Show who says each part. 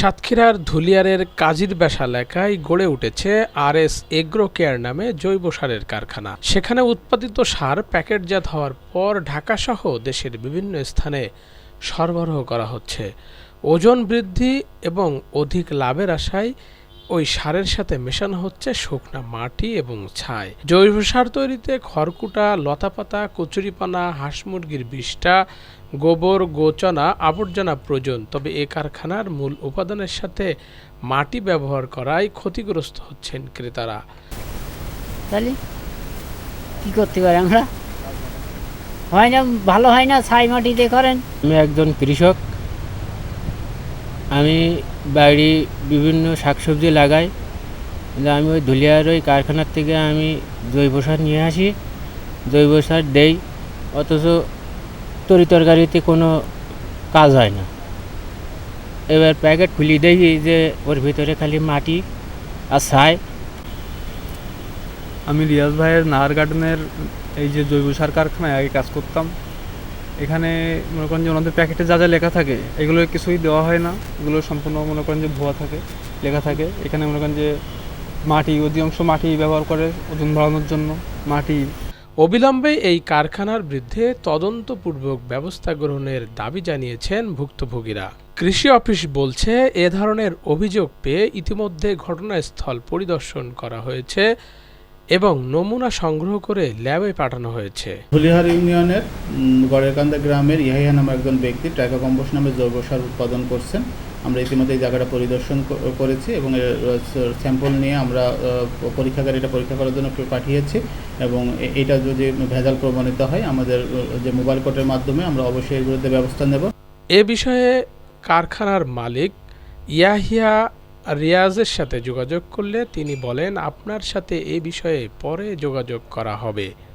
Speaker 1: সাতক্ষীরার ধুলিয়ারের কাজির বেশা এলাকায় গড়ে উঠেছে আর এস এগ্রো কেয়ার নামে জৈব সারের কারখানা। সেখানে উৎপাদিত সার প্যাকেটজাত হওয়ার পর ঢাকাসহ দেশের বিভিন্ন স্থানে সরবরাহ করা হচ্ছে। ওজন বৃদ্ধি এবং অধিক লাভের আশায় ওই সারের সাথে মেশানো হচ্ছে শুকনা মাটি এবং ছাই। জৈব সার তৈরিতে খড়কুটা লতাপাতা কচুরিপানা হাঁস মুরগির বিষ্ঠা গোবর গোচনা আবর্জনা প্রয়োজন। তবে এ কারখানার মূল উপাদানের সাথে মাটি ব্যবহার করায় ক্ষতিগ্রস্ত হচ্ছেন ক্রেতারা।
Speaker 2: তাহলে কি করতে পারি আমরা? হয় না ভালো হয় না ছাই মাটিতে করেন?
Speaker 3: আমি একজন কৃষক। আমি বাড়ি বিভিন্ন শাকসবজি লাগাই। আমি ওই ধুলিয়ার ওই কারখানার থেকে আমি জৈব সার নিয়ে আসি। জৈব সার দেই, অথচ তরি তরকারিতে কোনো কাজ হয় না। এবার প্যাকেট খুলি দেখি যে ওর ভিতরে খালি মাটি আর ছাই।
Speaker 4: আমি রিয়াজ ভাইয়ের নাহার গার্ডেনের এই যে জৈব সার কারখানায় আগে কাজ করতাম। এখানে মনে করেন যে ওনাদের প্যাকেটে যা যা লেখা থাকে, এগুলো কিছুই দেওয়া হয় না। এগুলো সম্পূর্ণ মনে করেন যে ভুয়া থাকে, লেখা থাকে। এখানে মনে করেন যে মাটি, অধিকাংশ মাটি ব্যবহার করে ওজন বাড়ানোর জন্য মাটি।
Speaker 1: অবিলম্বে এই কারখানার বিরুদ্ধে তদন্তপূর্বক ব্যবস্থা গ্রহণের দাবি জানিয়েছেন ভুক্তভোগীরা। কৃষি অফিস বলছে, এ ধরনের অভিযোগ পেয়ে ইতিমধ্যে ঘটনাস্থল পরিদর্শন করা হয়েছে। এবং নমুনা সংগ্রহ করে ল্যাবে পাঠানো হয়েছে।
Speaker 5: হুলিহার ইউনিয়নের গড়েরকান্দা গ্রামের ইহাইয়া নামে একজন ব্যক্তি ট্রাইকো কম্পোস্ট নামে জৈব সার উৎপাদন করছেন। আমরা ইতিমধ্যে এই জায়গাটা পরিদর্শন করেছি এবং স্যাম্পল নিয়ে আমরা পরীক্ষাগারে এটা পরীক্ষা করার জন্য পাঠিয়েছি এবং এটা যদি ভেজাল প্রমাণিত হয় আমাদের যে মোবাইল কোর্টের মাধ্যমে আমরা অবশ্যই এর বিরুদ্ধে ব্যবস্থা নেব।
Speaker 1: এ বিষয়ে কারখানার মালিক ইয়াহিয়া রিয়াজের সাথে যোগাযোগ করলে তিনি বলেন আপনার সাথে এ বিষয়ে পরে যোগাযোগ করা হবে।